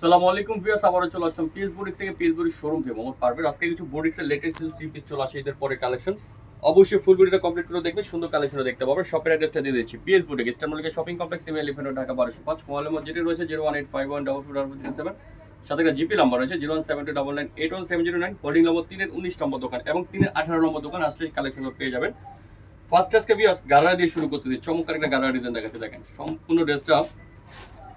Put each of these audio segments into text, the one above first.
সালাম আলাইকুম ভিউয়ার্স, আবারও চলে আসলাম পিএস বুটিক্স থেকে। পিএস বুটিক্স শোরুম থেকে মোহাম্মদ পারভেজ। আজকে কিছু বুটিক্সের লেটেস্ট কিছু থ্রি চলে আসে এদের পরে কালেকশন অবশ্যই ফুল ভিডিওটা কমপ্লিট করে দেখবে সুন্দর কালেকশন দেখতে পাবে শপের অ্যাড্রেসটা দিয়ে দিচ্ছি। পিএস বুটিক ইস্টার্নবুলিকে শপিং কমপ্লেক্স নেমে এলিফেন্ট ঢাকা বারোশো পাঁচ। মোবাইল নম্বর যেটি রয়েছে zero one eight five one double two double three seven সাথে একটা জিপি নাম্বার রয়েছে zero one seven two double nine eight one seven zero nine holding number তিনের উনিশ নম্বর দোকান এবং তিনের আঠারো নম্বর দোকান। আসলে কালেকশনগুলো পেয়ে যাবেন। ফার্স্ট আজকে বিয়াস গাড়া দিয়ে শুরু করতে দিই চমৎকার একটা গাড়া ডিজাইন দেখাচ্ছে, দেখেন। সম্পূর্ণ ড্রেসটা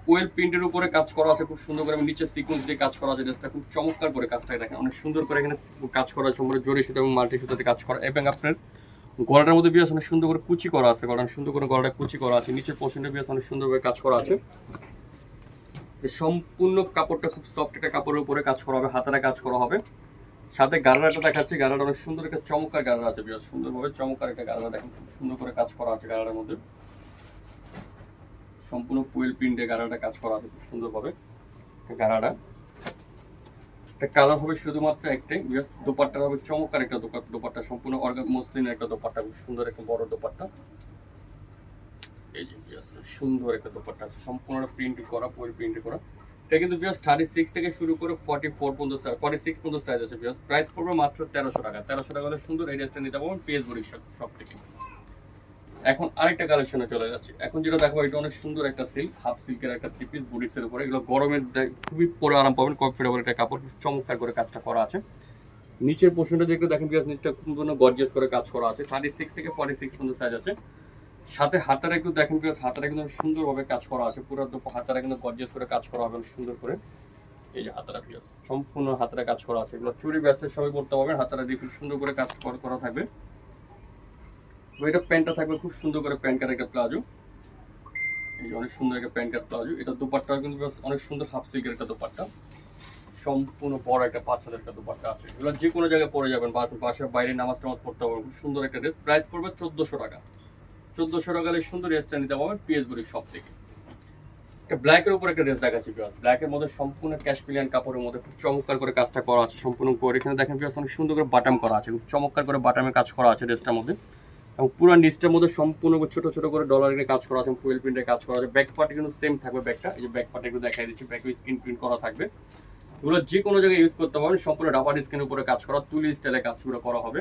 ওয়েল প্রিন্টের উপরে কাজ করা আছে, খুব সুন্দর করে নিচে সিকোয়েন্স দিয়ে কাজ করা আছে ড্রেসটা খুব চমৎকার করে কাজটা দেখেন অনেক সুন্দর করে এখানে কাজ করা আছে জরি সুতো এবং মাল্টি সুতোতে কাজ করা, এবং আপনার গলাটার মধ্যে বিয়াস অনেক সুন্দর করে কুচি করা আছে গলাটা সুন্দর করে গলাটা কুচি করা আছে, নিচের পোর্শনটা বিয়াস অনেক সুন্দর সুন্দরভাবে কাজ করা আছে। সম্পূর্ণ কাপড়টা খুব সফট একটা কাপড়ের উপরে কাজ করা হবে হাতারা কাজ করা হবে। সাথে গারাটা দেখাচ্ছি গারাটা অনেক সুন্দর একটা চমৎকার গারা আছে বিয়াস, সুন্দরভাবে চমৎকার একটা গারা দেখেন, খুব সুন্দর করে কাজ করা আছে গারাটার মধ্যে। সম্পূর্ণ পুয়েল প্রিন্টে গাড়াটা কাজ করা আছে খুব সুন্দরভাবে গাড়াটা। এটা কালার হবে শুধুমাত্র একটাই বিকজ দোপাট্টা হবে চমৎকার একটা দোপাট্টা সম্পূর্ণ অর্গান মসলিনের একটা দোপাট্টা, খুব সুন্দর একটা বড় দোপাট্টা। এই যে সুন্দর একটা দোপাট্টা আছে সম্পূর্ণ প্রিন্ট করা পুয়েল প্রিন্ট করা। এটা কিন্তু বিয়াস থার্টি সিক্স থেকে শুরু করে ফর্টি ফোর পর্যন্ত ফর্টি সিক্স পর্যন্ত সাইজ আছে বিয়াস প্রাইস পড়বে মাত্র তেরোশো টাকা। তেরোশো টাকা হলে সুন্দর এই ড্রেসটা নিতে পারবেন, পেজ বড়ি সব থেকে এখন আরেকটা কালেকশনে চলে যাচ্ছে। এখন যেটা দেখো এটা অনেক সুন্দর একটা সিল্ক হাফ সিল্কের একটা থ্রি পিস বুটিক্স এর উপরে। এগুলো গরমের খুবই পরে আরাম পাবেন কমফোর্টেবল একটা কাপড়, চমৎকার করে কাজটা করা আছে। নিচের পোর্শনটা যেগুলো দেখেন বিকজ নিচটা সম্পূর্ণ গর্জিয়াস করে কাজ করা আছে। থার্টি সিক্স থেকে ফর্টি সিক্স পর্যন্ত সাইজ আছে। সাথে হাতারা একটু দেখেন বিকজ হাতারা কিন্তু সুন্দরভাবে কাজ করা আছে। পুরো হাতারা কিন্তু গর্জিয়াস করে কাজ করা হবে সুন্দর করে। এই যে হাতারা পিয়াস সম্পূর্ণ হাতারা কাজ করা আছে। এগুলো চুরি ব্যস্তের সবাই করতে পারবেন। হাতারা দিয়ে খুব সুন্দর করে কাজ করা থাকবে। এটা প্যান্টটা থাকবে খুব সুন্দর করে প্যান্ট কাট একটা প্লাজো। এই অনেক সুন্দর একটা প্যান্ট কাট প্লাজো। এটা দোপাট্টা কিন্তু অনেক সুন্দর হাফ সিল্কের একটা দোপাট্টা। সম্পূর্ণ বড় একটা পাঁচ হাজার একটা দোপাট্টা আছে। এগুলো যে কোনো জায়গায় পরে যাবেন। বাস বাসার বাইরে নামাজ টামাজ পড়তে পারবেন খুব সুন্দর একটা ড্রেস প্রাইস পড়বে চোদ্দোশো টাকা। চোদ্দোশো টাকা হলে সুন্দর ড্রেসটা নিতে পারবেন পিএসগুলির সব থেকে। একটা ব্ল্যাকের উপর একটা ড্রেস দেখাচ্ছি বিয়াস ব্ল্যাকের মধ্যে সম্পূর্ণ ক্যাশ পিলিয়ান কাপড়ের মধ্যে খুব চমৎকার করে কাজটা করা আছে। সম্পূর্ণ করে। এখানে দেখেন বিয়াস অনেক সুন্দর করে বাটাম করা আছে। খুব চমৎকার করে বাটামে কাজ করা আছে ড্রেসটার মধ্যে। এবং পুরো নিচটার মধ্যে সম্পূর্ণ ছোট ছোট করে ডলারের কাজ করা আছে ফুয়েল প্রিন্টের কাজ করা আছে। ব্যাক পার্টে কিন্তু সেম থাকবে ব্যাকটা এই যে ব্যাক পার্টে একটু দেখাই দিচ্ছি ব্যাক স্ক্রিন প্রিন্ট করা থাকবে। এগুলো যে কোনো জায়গায় ইউজ করতে পারবেন, সম্পূর্ণ রাবার স্ক্রিনের উপরে কাজ করা, তুলি স্টাইলে কাজগুলো করা হবে।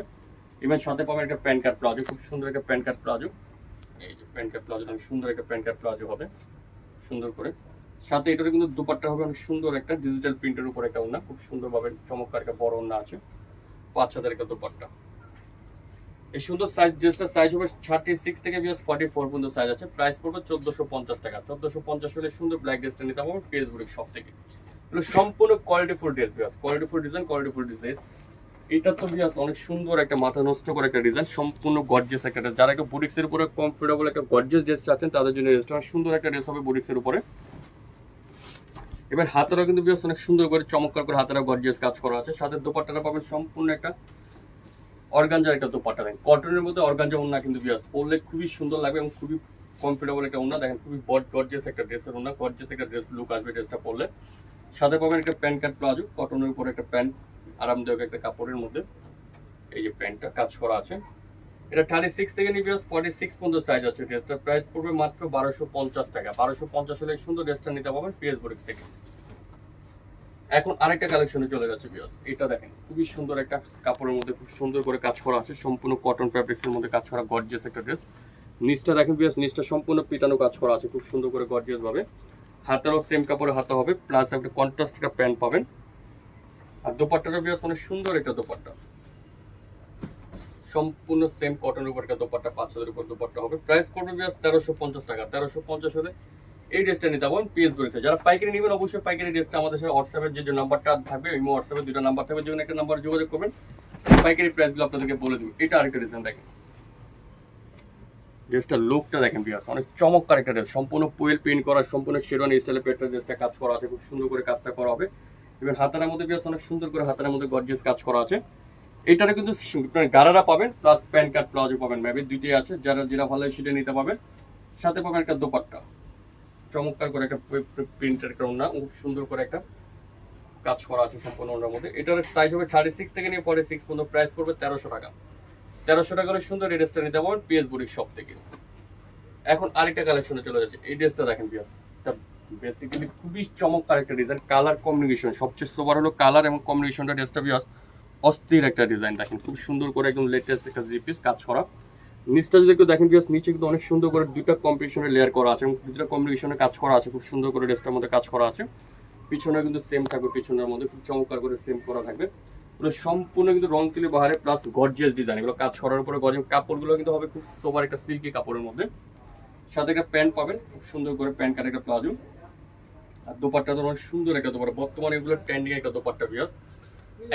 ইভেন সাথে পাবেন একটা প্যান কার্ড প্লাজো, খুব সুন্দর একটা প্যান কার্ড প্লাজো। এই যে প্যান কার্ড প্লাজো, অনেক সুন্দর একটা প্যান কার্ড প্লাজো হবে, সুন্দর করে। সাথে এটার কিন্তু দুপাট্টা হবে অনেক সুন্দর একটা ডিজিটাল প্রিন্টের উপর একটা ওনা খুব সুন্দরভাবে চমৎকার একটা বড় ওনা আছে। পাঁচ হাজার একটা দুপাট্টা। এই সুন্দর সাইজ ড্রেসটা সাইজ হবে থার্টি সিক্স থেকে বিয়াস ফর্টি ফোর পর্যন্ত সাইজ আছে। প্রাইস পড়বে চোদ্দোশো পঞ্চাশ টাকা। চোদ্দোশো পঞ্চাশ হলে সুন্দর ব্ল্যাক ড্রেসটা নিতে পারব ফেসবুক সব থেকে। এগুলো সম্পূর্ণ কোয়ালিটি ফুল ড্রেস বিয়াস quality full design quality full design এটা তো বিয়াস অনেক সুন্দর একটা মাথা নষ্ট করে একটা ডিজাইন সম্পূর্ণ গর্জিয়াস একটা dress। যারা একটা বুটিক্সের উপরে কমফোর্টেবল একটা গর্জিয়াস ড্রেস চাচ্ছেন, তাদের জন্য ড্রেসটা সুন্দর একটা ড্রেস হবে বুটিক্সের উপরে। এবার হাতারা কিন্তু বিয়াস অনেক সুন্দর করে চমৎকার করে হাতারা গর্জিয়াস কাজ করা আছে। সাথে দোপাট্টাটা পাবেন সম্পূর্ণ একটা অর্গানজার একটা দোপাট্টা দেখেন কটনের মধ্যে অর্গানজা ওনা কিন্তু বিয়াস পরলে খুবই সুন্দর লাগবে এবং খুবই কমফোর্টেবল একটা ওনা দেখেন খুবই বড গর্জিয়াস একটা ড্রেসের ওনা গর্জিয়াস একটা ড্রেস লুক আসবে ড্রেসটা পরলে। সাথে পাবেন একটা প্যান্ট কাট প্লাজো কটনের উপরে একটা প্যান্ট, আরামদায়ক একটা কাপড়ের মধ্যে এই যে প্যান্টটা কাজ করা আছে। এটা থার্টি সিক্স থেকে বিয়াস ফর্টি সিক্স পর্যন্ত সাইজ আছে ড্রেসটার প্রাইস পড়বে মাত্র বারোশো পঞ্চাশ টাকা। বারোশো পঞ্চাশ হলে সুন্দর ড্রেসটা নিতে পারবেন পিএস বোরিক্স থেকে। এখন আরেকটা কালেকশনে চলে যাচ্ছে বিয়াস এটা দেখেন, খুবই সুন্দর একটা কাপড়ের মধ্যে খুব সুন্দর করে কাজ করা আছে, সম্পূর্ণ কটন ফ্যাব্রিক্স এর মধ্যে কাজ করা গর্জিয়াস একটা ড্রেস নিচটা দেখেন বিয়াস নিচটা সম্পূর্ণ পিটানো কাজ করা আছে, খুব সুন্দর করে গর্জিয়াস ভাবে। হাতেরও সেম কাপড়ে হাতে হবে প্লাস একটা কন্ট্রাস্ট একটা প্যান্ট পাবেন। আর দোপাট্টাটা বিয়াস অনেক সুন্দর একটা দোপাট্টা। সম্পূর্ণ সেম কটনের উপর একটা দোপাট্টা, পাঁচ হাজার উপর দোপাট্টা হবে। প্রাইস পড়বে বিয়াস তেরোশো পঞ্চাশ টাকা, তেরোশো পঞ্চাশ হলে এই ড্রেসটা নিতে পারবেন পিএস করেছে। যারা পাইকারি নেবেন, অবশ্যই পাইকারি ড্রেসটা আমাদের সাথে হোয়াটসঅ্যাপের যে নাম্বারটা থাকবে, ওই হোয়াটসঅ্যাপে দুটো নাম্বার থাকবে। যে একটা নাম্বার যোগাযোগ করবেন। পাইকারি প্রাইসগুলো আপনাদেরকে বলে দেবো। এটা আরেকটা ডিজাইন দেখেন। ড্রেসটার লুকটা দেখেন বিয়াস অনেক চমৎকার একটা ড্রেস সম্পূর্ণ পোয়েল প্রিন্ট করা, সম্পূর্ণ শেরওয়ানি স্টাইলে পেটটা ড্রেসটা কাজ করা আছে। খুব সুন্দর করে কাজটা করা হবে। ইভেন হাতার মধ্যে বিয়াস অনেক সুন্দর করে হাতার মধ্যে গর্জিয়াস কাজ করা আছে। এটারে কিন্তু আপনার গারারা পাবেন প্লাস প্যান কার্ড প্লাজো পাবেন। ম্যাবের দুইটাই আছে। যারা যেটা ভালো সেটা নিতে পাবেন সাথে পাবেন একটা দোপাট্টা। চমৎকার করে একটা প্রিন্টের ওনা খুব সুন্দর করে একটা কাজ করা আছে সম্পূর্ণ ওনার মধ্যে। এটার সাইজ হবে থার্টি সিক্স থেকে নিয়ে ফর্টি সিক্স পর্যন্ত প্রাইস পড়বে তেরোশো টাকা। তেরোশো টাকা হলে সুন্দর এই ড্রেসটা নিতে পারবেন পিএস বুড়ির শপ থেকে। এখন আরেকটা কালেকশনে চলে যাচ্ছে। এই ড্রেসটা দেখেন এটা বেসিক্যালি খুবই চমৎকার একটা ডিজাইন কালার কম্বিনেশন সবচেয়ে সোবার হলো কালার এবং কম্বিনেশনটা ড্রেসটা বিয়াস অস্থির একটা ডিজাইন দেখেন। খুব সুন্দর করে একদম লেটেস্ট একটা থ্রি পিস কাজ করা। নিচটা যদি একটু দেখেন বিয়াস নিচে কিন্তু অনেক সুন্দর করে দুইটা কম্বিনেশনের লেয়ার করা আছে এবং দুটা কম্বিনেশনে কাজ করা আছে, খুব সুন্দর করে ড্রেসটার মধ্যে কাজ করা আছে। পিছনে কিন্তু সেম থাকবে, পিছনের মধ্যে খুব চমৎকার করে সেম করা থাকবে। এগুলো সম্পূর্ণ কিন্তু রং তুলি বাহারে প্লাস গর্জিয়াস ডিজাইন এগুলো কাজ করার উপরে গর্জিয়াস কাপড়গুলো কিন্তু হবে খুব সোবার একটা সিল্কি কাপড়ের মধ্যে। সাথে একটা প্যান্ট পাবেন, খুব সুন্দর করে প্যান্ট কাট একটা প্লাজো। আর দোপাট্টা তো অনেক সুন্দর একটা দোপাট্টা, বর্তমানে এগুলো ট্রেন্ডিং একটা দোপাট্টা বিয়াস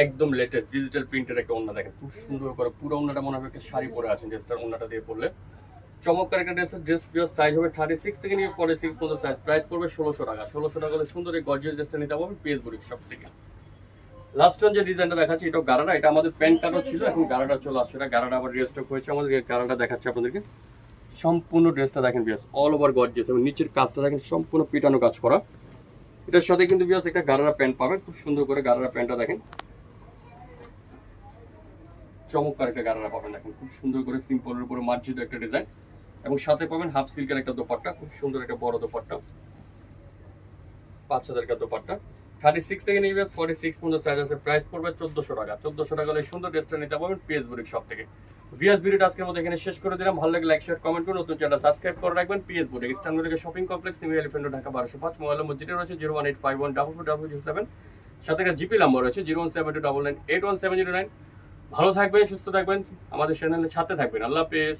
একদম লেটেস্ট ডিজিটাল প্রিন্টের একটা ওন্না দেখেন, খুব সুন্দর করে পুরো ওন্নাটা মনে হবে একটা শাড়ি পরে আছেন ড্রেসটার ওন্নাটা দিয়ে পরলে। চমৎকার একটা ড্রেসের ড্রেস বিয়াস সাইজ হবে থার্টি সিক্স থেকে নিয়ে ফর্টি সিক্স পর্যন্ত সাইজ প্রাইস পড়বে ষোলোশো টাকা। ষোলোশো টাকা হলে সুন্দর এই গর্জিয়াস ড্রেসটা নিতে পারবেন পেজ বুড়ি সব থেকে। লাস্ট যে ডিজাইনটা দেখাচ্ছি এটা গারাটা, এটা আমাদের প্যান্ট কার্ডও ছিল, এখন গারাটা চলে আসছে এটা গারাটা আবার রিস্টক হয়েছে আমাদের গারাটা দেখাচ্ছে আপনাদেরকে। সম্পূর্ণ ড্রেসটা দেখেন বিয়াস অল ওভার গর্জিয়াস এবং নিচের কাজটা দেখেন সম্পূর্ণ পিটানো কাজ করা। এটার সাথে কিন্তু বিয়াস একটা গারারা প্যান্ট পাবেন, খুব সুন্দর করে গারারা প্যান্টটা দেখেন। চমৎকার একটা গারারা পাবেন এখন খুব সুন্দর করে সিম্পলের উপরে মার্জিত একটা ডিজাইন এবং সাথে পাবেন হাফ সিল্কের একটা দোপাট্টা, খুব সুন্দর একটা বড় দোপাট্টা, পাঁচ হাজার একটা দোপাট্টা। থার্টি সিক্স থেকে নিয়ে ফর্টি সিক্স পর্যন্ত সাইজ আছে প্রাইস পড়বে চোদ্দশো টাকা। চোদ্দশো টাকা হলে সুন্দর ড্রেসটা নিতে পারবেন পিএস বুড়ির সব থেকে। ভিএস ভিডিওটা আজকের মধ্যে এখানে শেষ করে দিলাম। ভালো লাগলে লাইক শেয়ার কমেন্ট করুন নতুন চ্যানেল সাবস্ক্রাইব করে রাখবেন। পিএস বুড়ি ইস্টানবুলিকে shopping complex new elephant Dhaka বারোশো পাঁচ। মোবাইল নম্বর যেটা রয়েছে zero one eight five one double four double zero seven সাথে একটা জিপি নাম্বার রয়েছে zero one seven two double nine eight one seven zero nine ভালো থাকবেন সুস্থ থাকবেন আমাদের চ্যানেলের সাথে থাকবেন। আল্লাহ হাফেজ।